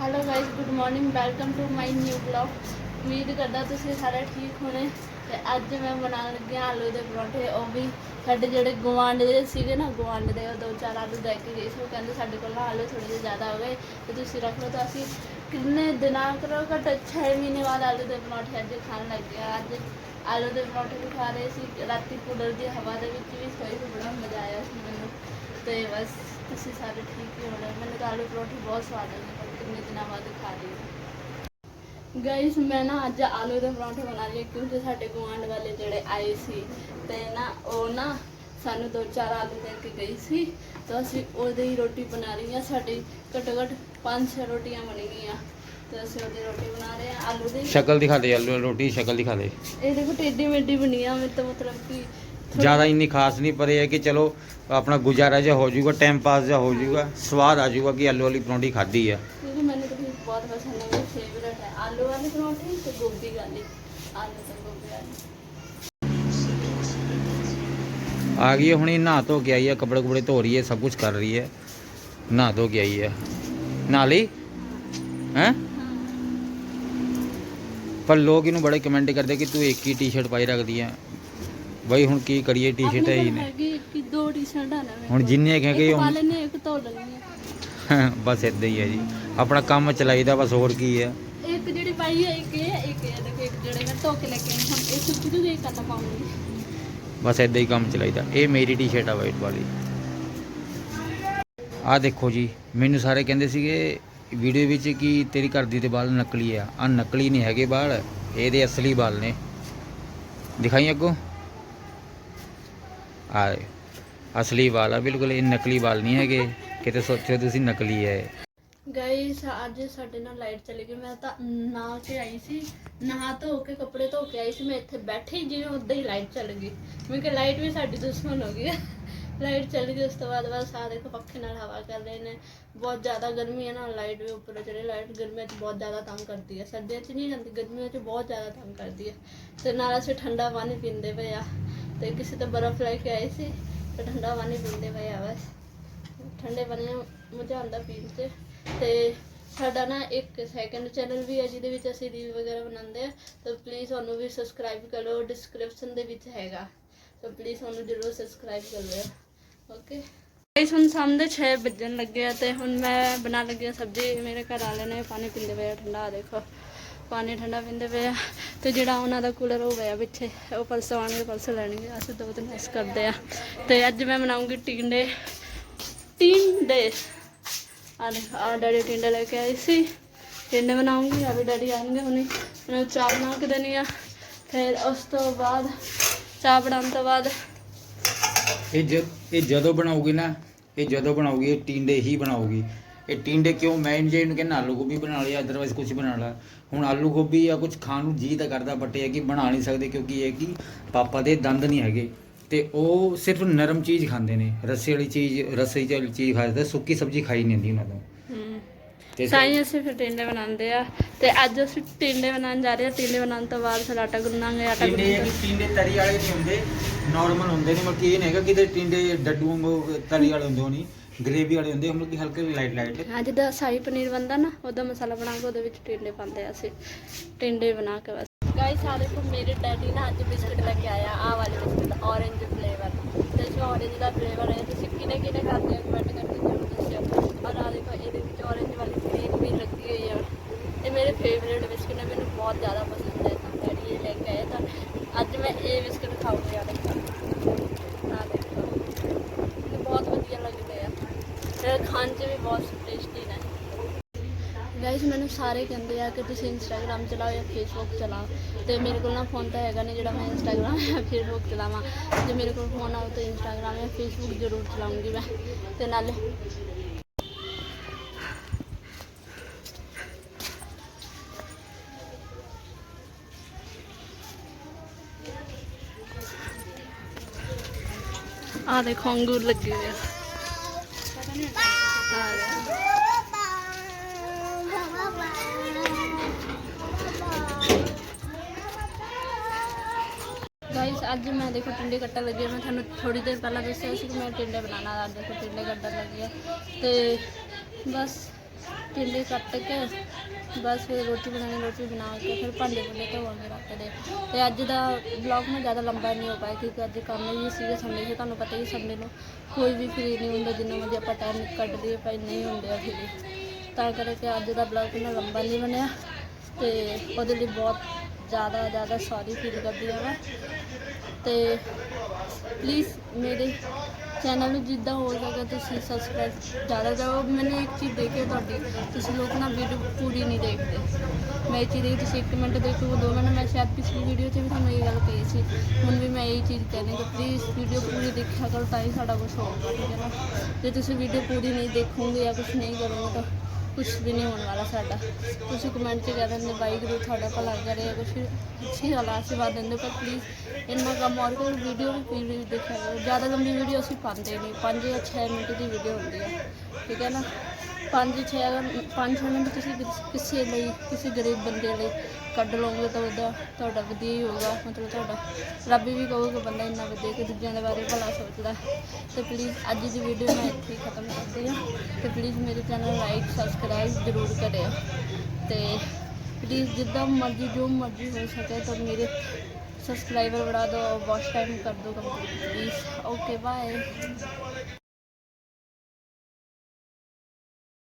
Hello guys good morning welcome to my new blog ਉਮੀਦ ਕਰਦਾ ਤੁਸੀਂ ਸਾਰੇ ਠੀਕ ਹੋਣੇ? ਤੇ ਅੱਜ ਮੈਂ ਬਣਾਉਣ ਲੱਗੀ ਹਾਂ ਆਲੂ ਦੇ ਪਰੌਂਠੇ। ਉਹ ਵੀ ਸਾਡੇ ਜਿਹੜੇ ਗਵਾਂਢ ਦੇ ਸੀਗੇ ਨਾ ਗਵਾਂਢ ਦੇ ਉਹ ਦੋ ਚਾਰ ਆਲੂ ਲੈ ਕੇ ਗਏ ਸੀ। ਉਹ ਕਹਿੰਦੇ ਸਾਡੇ ਕੋਲ ਆਲੂ ਥੋੜੇ ਜਿਹੇ ਜ਼ਿਆਦਾ ਹੋ ਗਏ ਤੇ ਤੁਸੀਂ ਰੱਖ ਲਓ। ਤਾਂ ਅਸੀਂ ਕਿੰਨੇ ਦਿਨਾਂ ਕਰੋ, ਘੱਟ 6 ਮਹੀਨੇ ਬਾਅਦ ਆਲੂ ਦੇ ਪਰੌਂਠੇ ਅੱਜ ਖਾਣ ਲੱਗੇ ਹਾਂ। ਅੱਜ ਆਲੂ ਦੇ ਪਰੌਂਠੇ ਵੀ ਖਾ ਰਹੇ ਸੀ। ਰਾਤੀ ਕੂਲਰ ਦੀ ਹਵਾ ਦੇ ਵਿੱਚ ਵੀ ਸੋਈ ਸੀ, ਬੜਾ ਮਜ਼ਾ ਆਇਆ ਸੀ ਮੈਨੂੰ। ਤੇ ਬਸ। ਤੁਸੀਂ ਸਾਰੇ ਠੀਕ ਹੀ ਹੋਣੇ। ਮੈਨੂੰ ਆਲੂ ਪਰੌਂਠੇ ਬਹੁਤ ਸਵਾਦ ਲੱਗੇ ਪਰ ਕਿੰਨੇ ਦਿਨਾਂ ਬਾਅਦ ਖਾ ਹਾਂ ਗਾਇਸ ਮੈਂ ਨਾ ਅੱਜ ਆਲੂ ਦੇ ਪਰੌਂਠੇ ਬਣਾ ਲਈ ਕਿਉਂਕਿ ਸਾਡੇ ਗੁਆਂਢ ਵਾਲੇ ਜਿਹੜੇ ਆਏ ਸੀ ਤੇ ਨਾ ਉਹ ਨਾ ਸਾਨੂੰ ਦੋ ਚਾਰ ਆਲੂ ਦੇ ਕੇ ਗਈ ਸੀ ਤਾਂ ਅਸੀਂ ਉਹਦੇ ਹੀ ਰੋਟੀ ਬਣਾ ਰਹੀ ਹਾਂ। ਸਾਡੀ ਘੱਟੋ ਘੱਟ ਪੰਜ ਛੇ ਰੋਟੀਆਂ ਬਣ ਗਈਆਂ। ਤੇ ਅਸੀਂ ਉਹਦੀ ਰੋਟੀ ਬਣਾ ਰਹੇ ਹਾਂ ਆਲੂ ਦੀ। ਸ਼ਕਲ ਦਿਖਾ ਦੇ ਆਲੂ ਰੋਟੀ ਦੀ ਸ਼ਕਲ ਦਿਖਾ ਦੇ। ਇਹ ਦੇਖੋ ਟੇਢੀ ਮੇਢੀ ਬਣੀ ਆ ਮੇਰੇ ਤਾਂ ਮਤਲਬ ਕਿ ਜ਼ਿਆਦਾ ਇੰਨੀ ਖਾਸ ਨਹੀਂ ਪਰ ਇਹ ਹੈ ਕਿ ਚਲੋ ਆਪਣਾ ਗੁਜ਼ਾਰਾ ਜਿਹਾ ਹੋ ਜਾਊਗਾ ਟਾਈਮ ਪਾਸ ਜਿਹਾ ਹੋ ਜਾਊਗਾ ਸਵਾਦ ਆ ਜਾਊਗਾ ਕਿ ਆਲੂ ਵਾਲੀ ਪਰੌਂਠੀ ਖਾਧੀ ਆ। ਕਿਉਂਕਿ ਮੈਨੂੰ ਤਾਂ ਫਿਰ ਬਹੁਤ ਪਸੰਦ ਹੈ ਮੇਰੀ ਫੇਵਰਟ ਹੈ ਆਲੂ ਵਾਲੇ ਪਰੌਂਠੇ ਤੇ ਗੋਭੀ ਵਾਲੇ ਆਲੂ ਤੇ ਗੋਭੀ ਵਾਲੇ। ਆ ਗਈ ਹੁਣੀ ਨਹਾ ਧੋ ਕੇ ਆਈ ਹੈ ਕੱਪੜੇ ਕੁਪੜੇ ਧੋ ਰਹੀ ਹੈ ਸਭ ਕੁਝ ਕਰ ਰਹੀ ਹੈ। ਨਹਾ ਧੋ ਕੇ ਆਈ ਹੈ। ਨਹਾ ਲਈ? ਹੈ? ਪਰ ਲੋਕ ਇਹਨੂੰ ਬੜੇ ਕਮੈਂਟ ਕਰਦੇ ਕਿ ਤੂੰ ਇੱਕ ਹੀ ਟੀ-ਸ਼ਰਟ ਪਾਈ ਰੱਖਦੀ ਹੈ। ਬਈ ਹੁਣ ਕੀ ਕਰੀਏ ਟੀ-ਸ਼ਰਟ ਹੈ ਹੀ ਨੇ ਕਿ ਦੋ ਟੀ-ਸ਼ਰਟਾਂ ਨੇ ਹੁਣ। ਜਿੰਨੇ ਕਹੇਗੇ ਇੱਕ ਪਾ ਧੋ ਲੈਣੀ ਬਸ ਇਦਾਂ ਹੀ ਹੈ ਜੀ। ਆਪਣਾ ਕੰਮ ਚਲਾਈਦਾ ਬਸ ਹੋਰ ਕੀ ਹੈ। ਇੱਕ ਜਿਹੜੀ ਪਾਈ ਹੈ ਇੱਕ ਇਹ ਇੱਕ ਇਹ ਦੇਖੋ ਇੱਕ ਜਿਹੜੇ ਮੈਂ ਧੋ ਕੇ ਲੈ ਕੇ ਆਈ ਹੁਣ ਇਹ ਸੁੱਕੀ ਨੂੰ ਇੱਕ ਕਰਨਾ ਪਾਉਂਗੀ। ਬਸ ਇਦਾਂ ਹੀ ਕੰਮ ਚਲਾਈਦਾ। ਇਹ ਮੇਰੀ ਟੀ-ਸ਼ਰਟ ਆ ਵਾਈਟ ਵਾਲੀ। ਆ ਦੇਖੋ ਜੀ ਮੈਨੂੰ ਸਾਰੇ ਕਹਿੰਦੇ ਸੀਗੇ ਵੀਡੀਓ ਵਿੱਚ ਕਿ ਤੇਰੀ ਘਰ ਦੀ ਤੇ ਵਾਲ ਨਕਲੀ ਆ। ਆ ਨਕਲੀ ਨਹੀਂ ਹੈਗੇ ਵਾਲ ਇਹਦੇ ਅਸਲੀ ਵਾਲ ਨੇ। ਦਿਖਾਈ ਅੱਗੋਂ? ਆ ਅਸਲੀ ਵਾਲ ਆ, ਬਿਲਕੁਲ ਇਹ ਨਕਲੀ ਵਾਲ ਨਹੀਂ ਹੈਗੇ। ਕਿਤੇ ਸੋਚਿਓ ਤੁਸੀਂ ਨਕਲੀ ਹੈ ਗਾਇਸ ਅੱਜ ਸਾਡੇ ਨਾਲ ਲਾਈਟ ਚਲੀ ਗਈ। ਮੈਂ ਤਾਂ ਨਹਾ ਕੇ ਆਈ ਸੀ। ਨਹਾ ਧੋ ਕੇ, ਕੱਪੜੇ ਧੋ ਕੇ ਆਈ ਸੀ। ਮੈਂ ਇੱਥੇ ਬੈਠੀ ਜਿਵੇਂ ਉਦਾਂ ਹੀ ਲਾਈਟ ਚੱਲ ਗਈ। ਮੈਂ ਕਿ ਲਾਈਟ ਵੀ ਸਾਡੀ ਦੁਸ਼ਮਣ ਹੋ ਗਈ ਲਾਈਟ ਚਲੀ ਗਈ, ਉਸ ਤੋਂ ਬਾਅਦ ਬਸ ਆ ਦੇਖੋ ਪੱਖੇ ਨਾਲ ਹਵਾ ਕਰ ਰਹੇ ਨੇ। ਬਹੁਤ ਜ਼ਿਆਦਾ ਗਰਮੀ ਹੈ ਨਾ, ਲਾਈਟ ਵੀ ਉੱਪਰ ਚੜੇ ਲਾਈਟ ਗਰਮੀਆਂ 'ਚ ਬਹੁਤ ਜ਼ਿਆਦਾ ਤੰਗ ਕਰਦੀ ਹੈ। ਸਰਦੀਆਂ 'ਚ ਨਹੀਂ ਜਾਂਦੀ, ਗਰਮੀਆਂ 'ਚ ਬਹੁਤ ਜ਼ਿਆਦਾ ਤੰਗ ਕਰਦੀ ਹੈ। ਤੇ ਨਾਲ ਅਸੀਂ ਠੰਡਾ ਪਾਣੀ ਪੀਂਦੇ ਪਏ ਆ। ਤੇ ਕਿਸੇ ਤੋਂ ਬਰਫ਼ ਲੈ ਕੇ ਆਏ ਸੀ, ਤੇ ਠੰਡਾ ਪਾਣੀ ਪੀਂਦੇ ਪਏ ਆ ਬਸ। ਠੰਡੇ ਪਾਣੀ ਮਜ਼ਾ ਆਉਂਦਾ ਪੀਣ 'ਚ। ਤੇ ਸਾਡਾ ਨਾ ਇੱਕ ਸੈਕੰਡ ਚੈਨਲ ਵੀ ਹੈ, ਜਿਹਦੇ ਵਿੱਚ ਅਸੀਂ ਰੀਲ ਵਗੈਰਾ ਬਣਾਉਂਦੇ ਆ। ਤਾਂ ਪਲੀਜ਼ ਉਹਨੂੰ ਵੀ ਸਬਸਕ੍ਰਾਈਬ ਕਰੋ ਡਿਸਕ੍ਰਿਪਸ਼ਨ ਦੇ ਵਿੱਚ ਹੈਗਾ। ਤਾਂ ਪਲੀਜ਼ ਉਹਨੂੰ ਜ਼ਰੂਰ ਸਬਸਕ੍ਰਾਈਬ ਕਰ ਲਿਓ। ਓਕੇ ਗਾਇਸ ਹੁਣ ਸਾਹਮਣੇ 6 ਵੱਜਣ ਲੱਗੇ ਆ ਤੇ ਹੁਣ ਮੈਂ ਬਣਾ ਲੱਗੀ ਹਾਂ ਸਬਜ਼ੀ। ਮੇਰੇ ਘਰ ਵਾਲੇ ਨੇ ਪਾਣੀ ਪੀਂਦੇ ਪਏ ਆ, ਠੰਡਾ ਆਹ ਦੇਖੋ। ਪਾਣੀ ਠੰਡਾ ਪੀਂਦੇ ਪਏ ਆ ਤੇ ਜਿਹੜਾ ਉਹਨਾਂ ਦਾ ਕੂਲਰ ਹੋ ਗਿਆ ਪਿੱਛੇ। ਉਹ ਪਰਸੋਂ ਆਉਣਗੇ, ਪਰਸੋਂ ਲੈਣਗੇ। ਅਸੀਂ ਦੋ ਦਿਨ ਐਸ ਕਰਦੇ ਆ। ਤੇ ਅੱਜ ਮੈਂ ਬਣਾਉਂਗੀ ਟਿੰਡੇ। ਟਿੰਡੇ। ਆ ਆ ਡੈਡੀ ਟਿੰਡੇ ਲੈ ਕੇ ਆਏ ਸੀ। ਟਿੰਡੇ ਬਣਾਉਂਗੀ ਆ ਵੀ ਡੈਡੀ ਆਣਗੇ ਹੁਣੇ। ਉਹਨਾਂ ਨੂੰ ਚਾਹ ਬਣਾ ਕੇ ਦੇਣੀ ਆ। ਫਿਰ ਉਸ ਤੋਂ ਬਾਅਦ, ਚਾਹ ਬਣਾਉਣ ਤੋਂ ਬਾਅਦ ਇਹ ਜ ਇਹ ਜਦੋਂ ਬਣਾਉਗੀ ਨਾ ਇਹ ਜਦੋਂ ਬਣਾਉਗੀ ਇਹ ਟਿੰਡੇ ਹੀ ਬਣਾਉਗੀ। ਇਹ ਟਿੰਡੇ ਕਿਉਂ? ਮੈਂ ਜੇ ਇਹਨੂੰ ਕਹਿੰਦਾ ਆਲੂ ਗੋਭੀ ਬਣਾ ਲਿਆ ਅਦਰਵਾਈਜ਼ ਕੁਝ ਬਣਾ ਲਾ। ਹੁਣ ਆਲੂ ਗੋਭੀ ਜਾਂ ਕੁਝ ਖਾਣ ਨੂੰ ਜੀ ਤਾਂ ਕਰਦਾ ਬਟ ਇਹ ਕਿ ਬਣਾ ਨਹੀਂ ਸਕਦੇ ਕਿਉਂਕਿ ਇਹ ਕਿ ਪਾਪਾ ਦੇ ਦੰਦ ਨਹੀਂ ਹੈਗੇ। ਤੇ ਉਹ ਸਿਰਫ ਨਰਮ ਚੀਜ਼ ਖਾਂਦੇ ਨੇ। ਰੱਸੇ ਵਾਲੀ ਚੀਜ਼ ਰੱਸੇ ਵਾਲੀ ਚੀਜ਼ ਖਾਦੇ ਸੁੱਕੀ ਸਬਜ਼ੀ ਖਾਈ ਨਹੀਂ ਜਾਂਦੀ ਉਹਨਾਂ ਤੋਂ। ਤੇ ਸਾਈਂ ਅਸੀਂ ਫਿਰ ਟਿੰਡੇ ਬਣਾਉਂਦੇ ਆ। ਤੇ ਅੱਜ ਅਸੀਂ ਟਿੰਡੇ ਬਣਾਉਣ ਜਾ ਰਹੇ ਆ ਟਿੰਡੇ ਬਣਾਉਣ ਤੋਂ ਬਾਅਦ ਫਿਰ ਆਟਾ ਗੁੰਨਾਂਗੇ ਆਟਾ ਟਿੰਡੇ ਇਹ ਕਿ ਗੁੰਨ ਟਿੰਡੇ ਤਰੀ ਵਾਲੇ ਨਹੀਂ ਹੁੰਦੇ। ਨਾਰਮਲ ਹੁੰਦੇ ਨੇ ਮਤਲਬ ਕਿ ਇਹ ਨਹੀਂ ਹੈਗਾ ਕਿ ਤੇ ਟਿੰਡੇ ਡੱਡੂ ਵਾਂਗੂ ਤਰੀ ਵਾਲੇ ਹੁੰਦੇ ਹੋਣੀ ਗ੍ਰੇਵੀ ਵਾਲੇ ਹੁੰਦੇ ਹੁਣ ਕਿ ਹਲਕੇ ਲਾਈਟ ਲਾਈਟ ਅੱਜ ਦਾ ਸ਼ਾਹੀ ਪਨੀਰ ਬਣਦਾ ਨਾ ਉਹਦਾ ਮਸਾਲਾ ਬਣਾ ਕੇ ਉਹਦੇ ਵਿੱਚ ਟਿੰਡੇ ਪਾਉਂਦੇ ਆ ਅਸੀਂ ਟਿੰਡੇ ਬਣਾ ਕੇ ਬਸ। ਗਾਇਸ ਆ ਦੇਖੋ ਮੇਰੇ ਡੈਡੀ ਨਾ ਅੱਜ ਬਿਸਕਟ ਲੈ ਕੇ ਆਇਆ ਆ ਵਾਲੇ ਬਿਸਕਟ orange ਫਲੇਵਰ ਤੇ ਜੋ orange ਦਾ ਫਲੇਵਰ ਹੈ ਤੁਸੀਂ ਕਿਨੇ ਕਿਨੇ ਖਾਂਦੇ ਹੋ ਕਮੈਂਟ ਕਰਕੇ ਜ਼ਰੂਰ ਦੱਸਿਓ। ਔਰ ਆ ਦੇਖੋ ਇਹਦੇ ਵਿੱਚ orange ਵਾਲੀ ਕਰੀਮ ਵੀ ਲੱਗੀ ਹੋਈ ਹੈ ਇਹ ਮੇਰੇ ਫੇਵਰੇਟ ਬਿਸਕਟ ਨੇ ਮੈਨੂੰ ਬਹੁਤ ਜ਼ਿਆਦਾ ਪਸੰਦ ਹੈ। ਤਾਂ ਡੈਡੀ ਇਹ ਲੈ ਕੇ ਆਏ ਤਾਂ ਅੱਜ ਮੈਂ ਇਹ ਬਿਸਕਟ ਆ ਦੇਖੋ ਆ ਦੇਖੋ ਮੈਨੂੰ ਬਹੁਤ ਵਧੀਆ ਲੱਗਦੇ ਆ ਤੇ ਖਾਣ 'ਚ ਵੀ ਬਹੁਤ ਟੇਸਟੀ ਨੇ। ਗਾਇਸ ਮੈਨੂੰ ਸਾਰੇ ਕਹਿੰਦੇ ਆ ਕਿ ਤੁਸੀਂ ਇੰਸਟਾਗ੍ਰam ਚਲਾਓ ਜਾਂ ਫੇਸਬੁੱਕ ਚਲਾਓ। ਤੇ ਮੇਰੇ ਕੋਲ ਨਾ ਫੋਨ ਤਾਂ ਹੈਗਾ ਨਹੀਂ ਜਿਹੜਾ ਮੈਂ ਇੰਸਟਾਗ੍ਰam ਜਾਂ ਫੇਸਬੁੱਕ ਚਲਾਵਾਂ। ਜੇ ਮੇਰੇ ਕੋਲ ਫੋਨ ਆਉ ਤਾਂ ਇੰਸਟਾਗ੍ਰam ਜਾਂ ਫੇਸਬੁੱਕ ਜ਼ਰੂਰ ਚਲਾਉਂਗੀ ਮੈਂ। ਤੇ ਨਾਲੇ ਆ ਦੇਖੋ, ਅੰਗੂਰ ਲੱਗੇ ਹੋਏ ਆ। ਗਾਇਸ ਅੱਜ ਮੈਂ ਦੇਖੋ ਟਿੰਡੇ ਕੱਟਣ ਲੱਗੀ ਹਾਂ। ਮੈਂ ਤੁਹਾਨੂੰ ਥੋੜੀ ਦੇਰ ਪਹਿਲਾਂ ਦੱਸਿਆ ਸੀ ਕਿ ਮੈਂ ਟਿੰਡੇ ਬਣਾਉਣਾ, ਅੱਜ ਦੇਖੋ ਟਿੰਡੇ ਕੱਟਣ ਲੱਗੀ ਹਾਂ। ਤੇ ਬਸ ਟਿੰਡੇ ਕੱਟ ਕੇ ਬਸ ਫਿਰ ਰੋਟੀ ਬਣਾਉਣੀ, ਰੋਟੀ ਬਣਾ ਕੇ ਫਿਰ ਭਾਂਡੇ ਭੁੰਡੇ ਧੋਵਾਂਗੇ ਰੱਖਦੇ ਤੇ ਅੱਜ ਦਾ ਵਲੌਗ ਮੈਂ ਜ਼ਿਆਦਾ ਲੰਬਾ ਨਹੀਂ ਹੋ ਪਾਇਆ ਕਿਉਂਕਿ ਅੱਜ ਕੰਮ ਵੀ ਸੀਗੇ ਸੰਡੇ ਸੀ ਤੁਹਾਨੂੰ ਪਤਾ ਹੀ ਸੰਡੇ ਨੂੰ ਕੋਈ ਵੀ ਫ੍ਰੀ ਨਹੀਂ ਹੁੰਦਾ, ਜਿੰਨਾ ਮਰਜ਼ੀ ਆਪਾਂ ਟਾਈਮ ਕੱਢ ਲਈਏ ਭਾਈ ਨਹੀਂ ਹੁੰਦੇ ਆ ਫ੍ਰੀ ਤਾਂ ਕਰਕੇ ਅੱਜ ਦਾ ਵਲੌਗ ਇੰਨਾ ਲੰਬਾ ਨਹੀਂ ਬਣਿਆ ਤੇ ਉਹਦੇ ਲਈ ਬਹੁਤ ਜ਼ਿਆਦਾ ਜ਼ਿਆਦਾ ਸੌਰੀ ਫੀਲ ਕਰਦੀ ਹਾਂ ਮੈਂ। ਤੇ ਪਲੀਜ਼ ਮੇਰੇ ਚੈਨਲ ਨੂੰ ਜਿੱਦਾਂ ਹੋ ਸਕੇ ਤੁਸੀਂ ਸਬਸਕ੍ਰਾਈਬ ਜ਼ਿਆਦਾ ਕਰੋ। ਮੈਨੂੰ ਇੱਕ ਚੀਜ਼ ਦੇਖਿਓ ਤੁਹਾਡੀ, ਤੁਸੀਂ ਲੋਕ ਨਾ ਵੀਡੀਓ ਪੂਰੀ ਨਹੀਂ ਦੇਖਦੇ। ਮੈਂ ਇਹ ਚੀਜ਼ ਦੇਖੀ, ਤੁਸੀਂ ਇੱਕ ਮਿੰਟ ਦੇਖੋ, ਦੋ ਮਿੰਟ, ਮੈਂ ਸ਼ਾਇਦ ਪਿਛਲੀ ਵੀਡੀਓ 'ਚ ਵੀ ਤੁਹਾਨੂੰ ਇਹ ਗੱਲ ਕਹੀ ਸੀ। ਹੁਣ ਵੀ ਮੈਂ ਇਹ ਚੀਜ਼ ਕਹਿੰਦੀ ਕਿ ਪਲੀਜ਼ ਵੀਡੀਓ ਪੂਰੀ ਦੇਖਿਆ ਕਰੋ ਤਾਂ ਹੀ ਸਾਡਾ ਕੁਝ ਹੋਊਗਾ ਠੀਕ ਹੈ ਨਾ ਜੇ ਤੁਸੀਂ ਵੀਡੀਓ ਪੂਰੀ ਨਹੀਂ ਦੇਖੋਗੇ ਜਾਂ ਕੁਝ ਨਹੀਂ ਕਰੋਗੇ ਤਾਂ ਕੁਛ ਵੀ ਨਹੀਂ ਹੋਣ ਵਾਲਾ ਸਾਡਾ। ਤੁਸੀਂ ਕਮੈਂਟ 'ਚ ਕਹਿ ਦਿੰਦੇ ਵਾਹਿਗੁਰੂ ਤੁਹਾਡਾ ਭਲਾ ਕਰੇ। ਕੁਛ ਅੱਛੀ ਗੱਲ ਆਸ਼ੀਰਵਾਦ ਦਿੰਦੇ ਪਰ ਪਲੀਜ਼ ਇੰਨਾ ਕੰਮ ਔਰ ਕੋਈ ਵੀਡੀਓ ਵੀ ਪੂਰੀ ਦੇਖਿਆ ਕਰੋ। ਜ਼ਿਆਦਾ ਲੰਬੀ ਵੀਡੀਓ ਅਸੀਂ ਪਾਉਂਦੇ ਨਹੀਂ। 5 ਜਾਂ 6 ਮਿੰਟ ਦੀ ਵੀਡੀਓ ਹੁੰਦੀ ਹੈ ਠੀਕ ਹੈ ਨਾ? 5 6 ਅਗਰ 5 6 ਮਿੰਟ ਤੁਸੀਂ ਕਿਸ- ਕਿਸੇ ਲਈ ਕਿਸੇ ਗਰੀਬ ਬੰਦੇ ਲਈ ਕੱਢ ਲਓਗੇ ਤਾਂ ਉਹਦਾ ਤੁਹਾਡਾ ਵਧੀਆ ਹੀ ਹੋਊਗਾ ਮਤਲਬ ਤੁਹਾਡਾ ਰੱਬ ਵੀ ਕਹੂਗਾ ਬੰਦਾ ਇੰਨਾ ਵਧੀਆ ਕਿ ਦੂਜਿਆਂ ਦੇ ਬਾਰੇ ਭਲਾ ਸੋਚਦਾ ਹੈ। ਤੇ ਪਲੀਜ਼ ਅੱਜ ਦੀ ਵੀਡੀਓ ਮੈਂ ਇੱਥੇ ਹੀ ਖਤਮ ਕਰਦੀ ਹਾਂ ਤੇ ਪਲੀਜ਼ ਮੇਰੇ ਚੈਨਲ ਲਾਈਕ ਸਬਸਕ੍ਰਾਈਬ ਜ਼ਰੂਰ ਕਰਿਓ ਤੇ ਪਲੀਜ਼ ਜਿੱਦਾਂ ਮਰਜ਼ੀ ਜੋ ਮਰਜ਼ੀ ਹੋ ਸਕੇ ਤਾਂ ਮੇਰੇ ਸਬਸਕ੍ਰਾਈਬਰ बढ़ा दो वॉच टाइम कर दो कंप्लीट प्लीज़ ओके बाय